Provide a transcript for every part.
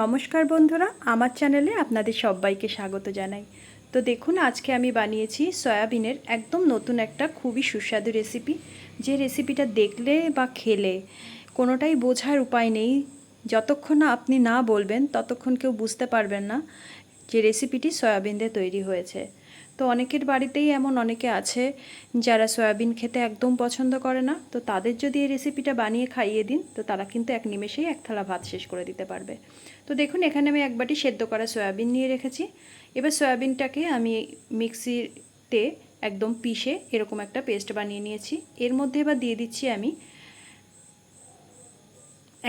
নমস্কার বন্ধুরা, আমার চ্যানেলে আপনাদের সবাইকে স্বাগত জানাই। তো দেখুন, আজকে আমি বানিয়েছি সয়াবিনের একদম নতুন একটা খুবই সুস্বাদু রেসিপি যে রেসিপিটা দেখলে বা খেলে কোনোটাই বোঝার উপায় নেই। যতক্ষণ না আপনি না বলবেন, ততক্ষণ কেউ বুঝতে পারবেন না যে রেসিপিটি সয়াবিন দিয়ে তৈরি হয়েছে। তো অনেকের বাড়িতেই এমন অনেকে আছে যারা সয়াবিন খেতে একদম পছন্দ করে না। তো তাদের যদি এই রেসিপিটা বানিয়ে খাইয়ে দিন, তো তারা কিন্তু এক নিমেষেই এক থালা ভাত শেষ করে দিতে পারবে। তো দেখুন, এখানে আমি এক বাটি সেদ্ধ করা সয়াবিন নিয়ে রেখেছি। এবার সয়াবিনটাকে আমি মিক্সিতে একদম পিষে এরকম একটা পেস্ট বানিয়ে নিয়েছি। এর মধ্যে এবার দিয়ে দিচ্ছি আমি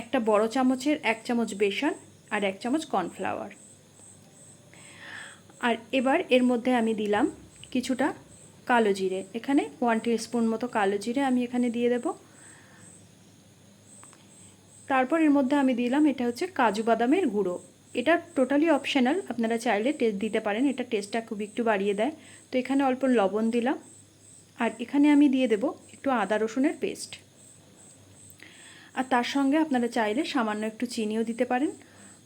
একটা বড় চামচের এক চামচ বেসন আর এক চামচ কর্নফ্লাওয়ার। আর এবার এর মধ্যে আমি দিলাম কিছুটা কালো জিরে। এখানে ওয়ান স্পুন মতো কালো জিরে আমি এখানে দিয়ে দেব। তারপর এর মধ্যে আমি দিলাম, এটা হচ্ছে কাজু বাদামের গুঁড়ো। এটা টোটালি অপশানাল আপনারা চাইলে টেস্ট দিতে পারেন, এটা টেস্টটা খুব একটু বাড়িয়ে দেয়। তো এখানে অল্প লবণ দিলাম। আর এখানে আমি দিয়ে দেব একটু আদা রসুনের পেস্ট আর তার সঙ্গে আপনারা চাইলে সামান্য একটু চিনিও দিতে পারেন।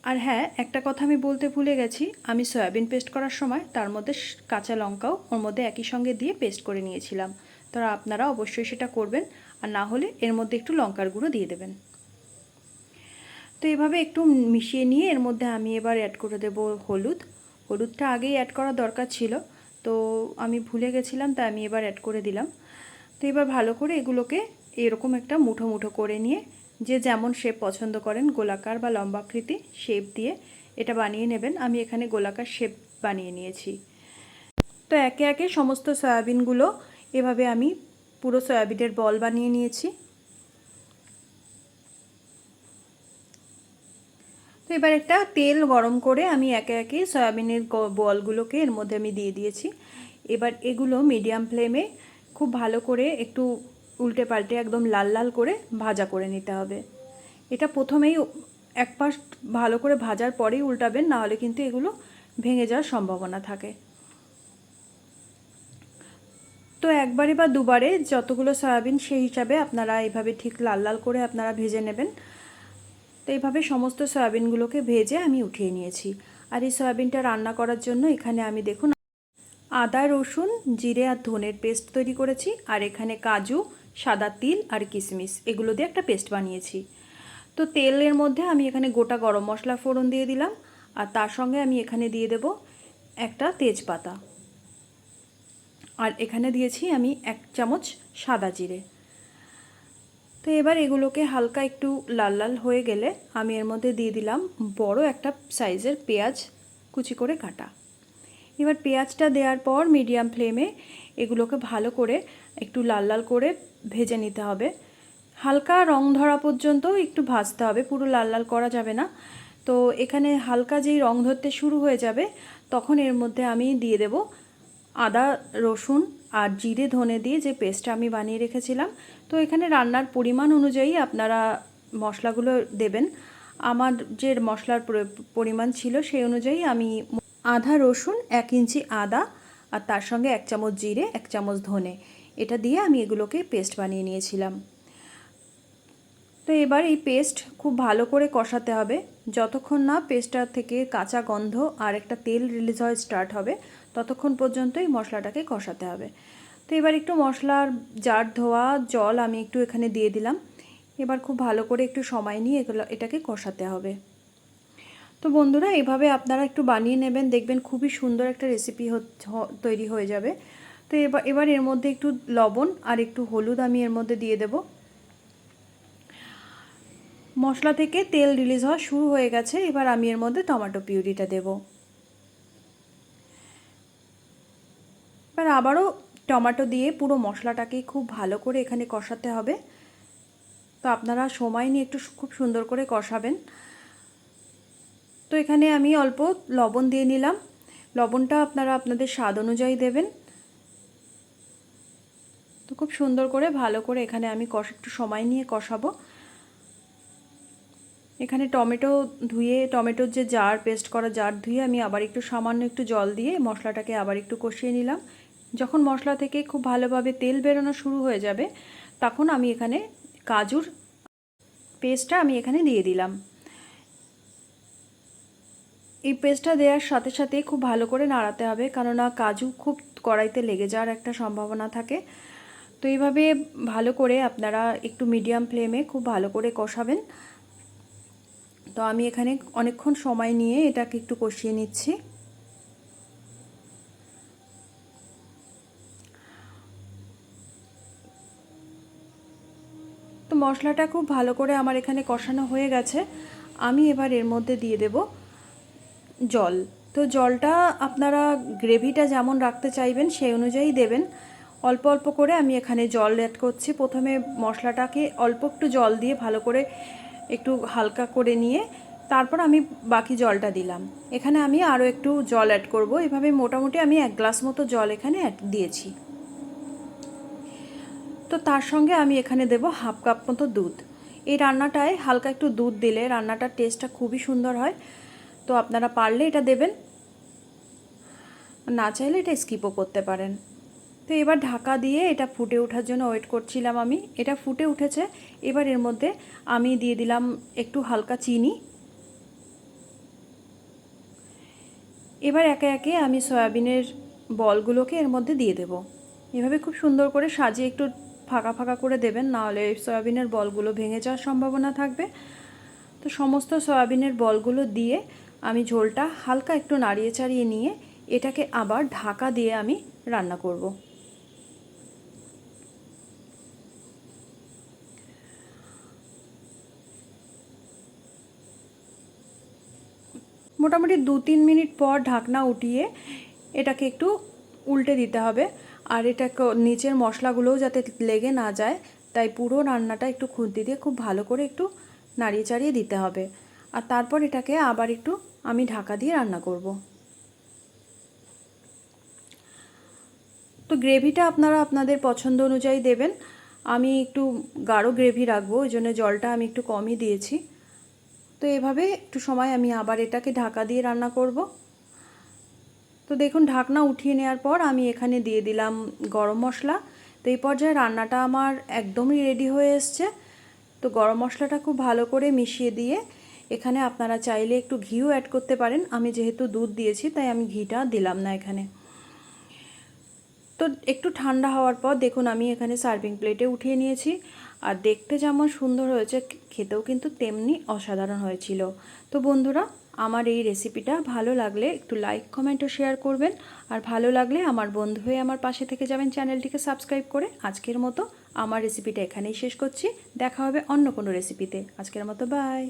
আর হ্যাঁ একটা কথা আমি বলতে ভুলে গেছি। আমি সয়াবিন পেস্ট করার সময় তার মধ্যে কাঁচা লঙ্কাও ওর মধ্যে একই সঙ্গে দিয়ে পেস্ট করে নিয়েছিলাম। তো আপনারা অবশ্যই সেটা করবেন। আর না হলে এর মধ্যে একটু লঙ্কার গুঁড়ো দিয়ে দেবেন। তো এভাবে একটু মিশিয়ে নিয়ে এর মধ্যে আমি এবার অ্যাড করে দেব হলুদ। হলুদটা আগেই অ্যাড করা দরকার ছিল। তো আমি ভুলে গেছিলাম, তাই আমি এবার অ্যাড করে দিলাম। তো এবার ভালো করে এগুলোকে এরকম একটা মুঠো মুঠো করে নিয়ে যে যেমন শেপ পছন্দ করেন, গোলাকার বা লম্বাকৃতি শেপ দিয়ে এটা বানিয়ে নেবেন। আমি এখানে গোলাকার শেপ বানিয়ে নিয়েছি। তো একে একে সমস্ত সয়াবিনগুলো এভাবে আমি পুরো সয়াবিনের বল বানিয়ে নিয়েছি। তো এবার একটা তেল গরম করে আমি একে একে সয়াবিনের বলগুলোকে এর মধ্যে আমি দিয়ে দিয়েছি। এবার এগুলো মিডিয়াম ফ্লেমে খুব ভালো করে একটু উল্টে পাল্টে একদম লাল লাল করে ভাজা করে নিতে হবে। এটা প্রথমেই এক পাশ ভালো করে ভাজার পরেই উল্টাবেন নাহলে কিন্তু এগুলো ভেঙে যাওয়ার সম্ভাবনা থাকে। তো একবারে বা দুবারে যতগুলো সয়াবিন সেই হিসাবে আপনারা এইভাবে ঠিক লাল লাল করে আপনারা ভেজে নেবেন। তো এইভাবে সমস্ত সয়াবিনগুলোকে ভেজে আমি উঠিয়ে নিয়েছি। আর এই সয়াবিনটা রান্না করার জন্য এখানে আমি দেখুন আদা, রসুন, জিরে আর ধনের পেস্ট তৈরি করেছি। আর এখানে কাজু সাদা তিল আর কিশমিশ এগুলো দিয়ে একটা পেস্ট বানিয়েছি। তো তেলের মধ্যে আমি এখানে গোটা গরম মশলা ফোড়ন দিয়ে দিলাম, আর তার সঙ্গে আমি এখানে দিয়ে দেব একটা তেজপাতা। আর এখানে দিয়েছি আমি এক চামচ সাদা জিরে। তো এবার এগুলোকে হালকা একটু লাল লাল হয়ে গেলে আমি এর মধ্যে দিয়ে দিলাম বড় একটা সাইজের পেঁয়াজ কুচি করে কাটা। এবার পেঁয়াজটা দেওয়ার পর মিডিয়াম ফ্লেমে এগুলোকে ভালো করে একটু লাল লাল করে ভেজে নিতে হবে। হালকা রং ধরা পর্যন্ত একটু ভাজতে হবে, পুরো লাল লাল করা যাবে না। তো এখানে হালকা যেই রং ধরতে শুরু হয়ে যাবে, তখন এর মধ্যে আমি দিয়ে দেব আদা, রসুন আর জিরে ধনে দিয়ে যে পেস্টটা আমি বানিয়ে রেখেছিলাম। তো এখানে রান্নার পরিমাণ অনুযায়ী আপনারা মশলাগুলো দেবেন। আমার যে মশলার পরিমাণ ছিল সেই অনুযায়ী আমি আধা রসুন এক ইঞ্চি আদা আর তার সঙ্গে এক চামচ জিরে, এক চামচ ধনে। এটা দিয়ে আমি এগুলোকে পেস্ট বানিয়ে নিয়েছিলাম। তো এবার এই পেস্ট খুব ভালো করে কষাতে হবে। যতক্ষণ না পেস্টটা থেকে কাঁচা গন্ধ আর একটা তেল রিলিজ হয় স্টার্ট হবে, ততক্ষণ পর্যন্ত এই মশলাটাকে কষাতে হবে। তো এবার একটু মশলার জার ধোয়া, জল আমি একটু এখানে দিয়ে দিলাম। এবার খুব ভালো করে একটু সময় নিয়ে এগুলো, এটাকে কষাতে হবে। তো বন্ধুরা, এভাবে আপনারা একটু বানিয়ে নেবেন, দেখবেন খুবই সুন্দর একটা রেসিপি তৈরি হয়ে যাবে। তো এবার এবার এর মধ্যে একটু লবণ আর একটু হলুদ আমি এর মধ্যে দিয়ে দেব। মশলা থেকে তেল রিলিজ হওয়া শুরু হয়ে গেছে, এবার আমি এর মধ্যে টমেটো পিউরিটা দেব। এবার আবারও টমেটো দিয়ে পুরো মশলাটাকে খুব ভালো করে এখানে কষাতে হবে। তো আপনারা সময় নিয়ে একটু খুব সুন্দর করে কষাবেন। তো এখানে আমি অল্প লবণ দিয়ে নিলাম। লবণটা আপনারা আপনাদের স্বাদ অনুযায়ী দেবেন। তো খুব সুন্দর করে, ভালো করে এখানে আমি কষ, একটু সময় নিয়ে কষাবো। এখানে টমেটো ধুয়ে, টমেটোর যে জার পেস্ট করা জার ধুয়ে আমি আবার একটু সামান্য একটু জল দিয়ে মশলাটাকে আবার একটু কষিয়ে নিলাম। যখন মশলা থেকে খুব ভালোভাবে তেল বেরোনো শুরু হয়ে যাবে, তখন আমি এখানে কাজুর পেস্টটা আমি এখানে দিয়ে দিলাম। এই পেস্টটা দেওয়ার সাথে সাথে খুব ভালো করে নাড়াতে হবে, কেননা কাজু খুব কড়াইতে লেগে যাওয়ার একটা সম্ভাবনা থাকে। তো এইভাবে ভালো করে আপনারা একটু মিডিয়াম ফ্লেমে খুব ভালো করে কষাবেন। তো আমি এখানে অনেকক্ষণ সময় নিয়ে এটাকে একটু কষিয়ে নিচ্ছি। তো মশলাটা খুব ভালো করে আমার এখানে কষানো হয়ে গেছে। আমি এবার এর মধ্যে দিয়ে দেব জল। তো জলটা আপনারা গ্রেভিটা যেমন রাখতে চাইবেন সেই অনুযায়ী দেবেন। অল্প অল্প করে আমি এখানে জল অ্যাড করছি। প্রথমে মশলাটাকে অল্প একটু জল দিয়ে ভালো করে একটু হালকা করে নিয়ে তারপর আমি বাকি জলটা দিলাম। এখানে আমি আরও একটু জল অ্যাড করব। এভাবে মোটামুটি আমি এক গ্লাস মতো জল এখানে অ্যাড দিয়েছি। তো তার সঙ্গে আমি এখানে দেব হাফ কাপ মতো দুধ। এই রান্নাটায় হালকা একটু দুধ দিলে রান্নাটার টেস্টটা খুবই সুন্দর হয়। তো আপনারা পারলে এটা দেবেন, না চাইলে এটা স্কিপও করতে পারেন। তো এবার ঢাকা দিয়ে এটা ফুটে ওঠার জন্য ওয়েট করছিলাম আমি। এটা ফুটে উঠেছে, এবার এর মধ্যে আমি দিয়ে দিলাম একটু হালকা চিনি। এবার একে একে আমি সয়াবিনের বলগুলোকে এর মধ্যে দিয়ে দেব। এভাবে খুব সুন্দর করে সাজিয়ে একটু ফাঁকা ফাঁকা করে দেবেন নাহলে সয়াবিনের বলগুলো ভেঙে যাওয়ার সম্ভাবনা থাকবে। তো সমস্ত সয়াবিনের বলগুলো দিয়ে আমি ঝোলটা হালকা একটু নাড়িয়ে চাড়িয়ে নিয়ে এটাকে আবার ঢাকা দিয়ে আমি রান্না করব। মোটামুটি দু তিন মিনিট পর ঢাকনা উঠিয়ে এটাকে একটু উল্টে দিতে হবে। আর এটা নিচের মশলাগুলোও যাতে লেগে না যায়, তাই পুরো রান্নাটা একটু খুন্তি দিয়ে খুব ভালো করে একটু নাড়িয়ে চাড়িয়ে দিতে হবে। আর তারপর এটাকে আবার একটু আমি ঢাকা দিয়ে রান্না করব। তো গ্রেভিটা আপনারা আপনাদের পছন্দ অনুযায়ী দেবেন। আমি একটু গাঢ় গ্রেভি রাখব, ওই জন্য জলটা আমি একটু কমই দিয়েছি। তো এভাবে একটু সময় আমি আবার এটাকে ঢাকা দিয়ে রান্না করব। তো দেখুন, ঢাকনা উঠিয়ে নেওয়ার পর আমি এখানে দিয়ে দিলাম গরম মশলা। তো এই পর্যায়ে রান্নাটা আমার একদমই রেডি হয়ে এসছে। তো গরম মশলাটা খুব ভালো করে মিশিয়ে দিয়ে এখানে আপনারা চাইলে একটু ঘিও অ্যাড করতে পারেন। আমি যেহেতু দুধ দিয়েছি, তাই আমি ঘিটা দিলাম না এখানে। তো একটু ঠান্ডা হওয়ার পর দেখুন, আমি এখানে সার্ভিং প্লেটে উঠিয়ে নিয়েছি। আর দেখতে যেমন সুন্দর হয়েছে খেতেও কিন্তু তেমনি অসাধারণ হয়েছিল। তো বন্ধুরা, আমার এই রেসিপিটা ভালো লাগলে একটু লাইক কমেন্ট ও শেয়ার করবেন। আর ভালো লাগলে আমার বন্ধু হয়ে আমার পাশে থেকে যাবেন চ্যানেলটিকে সাবস্ক্রাইব করে। আজকের মতো আমার রেসিপিটা এখানেই শেষ করছি। দেখা হবে অন্য কোনো রেসিপিতে আজকের মতো বাই